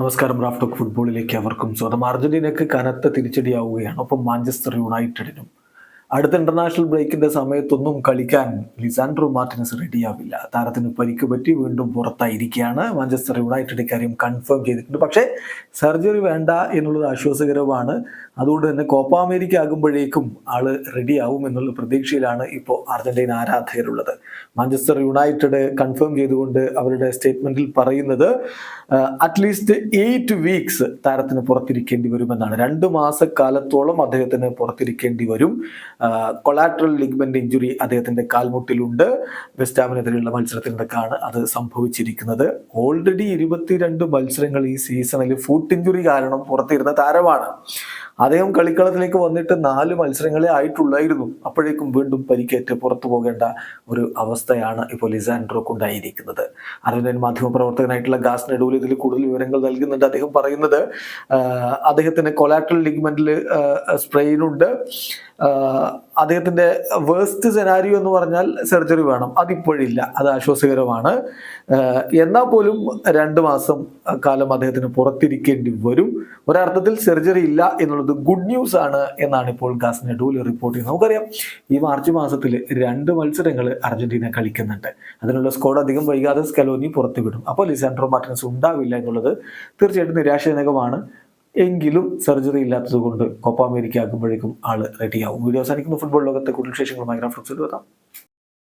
നമസ്കാരം റാഫ്റ്റോക്ക് ഫുട്ബോളിലേക്ക് അവർക്കും സ്വന്തം അർജന്റീനയ്ക്ക് കനത്ത തിരിച്ചടിയാവുകയാണ്. ഒപ്പം മാഞ്ചസ്റ്റർ യുണൈറ്റഡിനും അടുത്ത ഇന്റർനാഷണൽ ബ്രേക്കിന്റെ സമയത്തൊന്നും കളിക്കാൻ ലിസാൻഡ്രോ മാർട്ടിനസ് റെഡിയാവില്ല. താരത്തിന് പരിക്ക് പറ്റി വീണ്ടും പുറത്തായിരിക്കുകയാണ്. മാഞ്ചസ്റ്റർ യുണൈറ്റഡ് ഇക്കാര്യം കൺഫേം ചെയ്തിട്ടുണ്ട്. പക്ഷേ സർജറി വേണ്ട എന്നുള്ളത് ആശ്വാസകരമാണ്. അതുകൊണ്ട് തന്നെ കോപ്പ അമേരിക്ക ആകുമ്പോഴേക്കും ആൾ റെഡിയാവും എന്നുള്ള പ്രതീക്ഷയിലാണ് ഇപ്പോൾ അർജന്റീന ആരാധകരുള്ളത്. മാഞ്ചസ്റ്റർ യുണൈറ്റഡ് കൺഫേം ചെയ്തുകൊണ്ട് അവരുടെ സ്റ്റേറ്റ്മെന്റിൽ പറയുന്നത് അറ്റ്ലീസ്റ്റ് എയ്റ്റ് വീക്സ് താരത്തിന് പുറത്തിരിക്കേണ്ടി വരുമെന്നാണ്. രണ്ട് മാസക്കാലത്തോളം അദ്ദേഹത്തിന് പുറത്തിരിക്കേണ്ടി വരും. കൊളാട്രൽ ലിഗ്മെന്റ് ഇഞ്ചുറി അദ്ദേഹത്തിന്റെ കാൽമുട്ടിലുണ്ട്. വെസ്റ്റാമിനെതിരെയുള്ള മത്സരത്തിനിടക്കാണ് അത് സംഭവിച്ചിരിക്കുന്നത്. ഓൾറെഡി ഇരുപത്തിരണ്ട് മത്സരങ്ങൾ ഈ സീസണിൽ ഫുട്ട് ഇഞ്ചുറി കാരണം പുറത്തിരുന്ന താരമാണ്. അദ്ദേഹം കളിക്കളത്തിലേക്ക് വന്നിട്ട് നാല് മത്സരങ്ങളെ ആയിട്ടുള്ളായിരുന്നു. അപ്പോഴേക്കും വീണ്ടും പരിക്കേറ്റ് പുറത്തു പോകേണ്ട ഒരു അവസ്ഥയാണ് ഇപ്പോൾ ലിസാൻഡ്രോക്ക് ഉണ്ടായിരിക്കുന്നത് അർജന്റീൻ മാധ്യമപ്രവർത്തകനായിട്ടുള്ള ഗാസ് നെഡൂൽ ഇതിൽ കൂടുതൽ വിവരങ്ങൾ നൽകുന്നുണ്ട്. അദ്ദേഹം പറയുന്നത് അദ്ദേഹത്തിന് കൊലാട്രൽ ലിഗ്മെന്റിൽ സ്പ്രെയിൻ അദ്ദേഹത്തിന്റെ വേസ്റ്റ് സെനാരിയോ എന്ന് പറഞ്ഞാൽ സർജറി വേണം. അതിപ്പോഴില്ല. അത് ആശ്വാസകരമാണ്. എന്നാൽ പോലും രണ്ട് മാസം കാലം അദ്ദേഹത്തിന് പുറത്തിരിക്കേണ്ടി വരും. ഒരർത്ഥത്തിൽ സർജറി ഇല്ല എന്നുള്ളത് ഗുഡ് ന്യൂസ് ആണ് എന്നാണ് ഇപ്പോൾ ഗാസ് നെഡൂൽ റിപ്പോർട്ട് ചെയ്യുന്നത്. നമുക്കറിയാം ഈ മാർച്ച് മാസത്തിൽ രണ്ട് മത്സരങ്ങൾ അർജന്റീന കളിക്കുന്നുണ്ട്. അതിനുള്ള സ്കോഡ് അധികം വൈകാതെ സ്കലോനി പുറത്തുവിടും. അപ്പോൾ ലിസാൻഡ്രോ മാർട്ടിനസ് ഉണ്ടാവില്ല എന്നുള്ളത് തീർച്ചയായിട്ടും നിരാശാജനകമാണ്. എങ്കിലും സർജറി ഇല്ലാത്തത് കൊണ്ട് കോപ്പ അമേരിക്ക ആകുമ്പോഴേക്കും ആൾ റെഡിയാവും വീഡിയോ അവസാനിക്കുന്നു. ഫുട്ബോൾ ലോകത്തെ കൂടുതൽ വിശേഷങ്ങളുമായി ഗ്രാഫ്ലക്സിൽ എത്താം